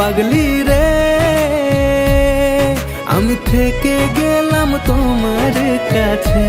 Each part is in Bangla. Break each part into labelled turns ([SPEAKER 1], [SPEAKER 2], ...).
[SPEAKER 1] পাগলি রে। আমি থেকে গেলাম তোমার কাছে।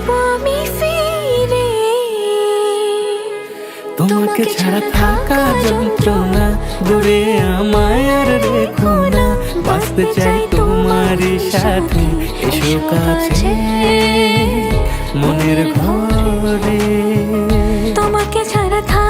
[SPEAKER 2] আসব আমি ফিরে।
[SPEAKER 1] তোমাকে ছাড়া থাকা যন্ত্রণা দূরে আমায় আর রেখো না। বাঁচতে চাই তোমারই সাথে। এসো কাছে। মনের ঘরে।
[SPEAKER 2] তোমাকে ছাড়া থাকা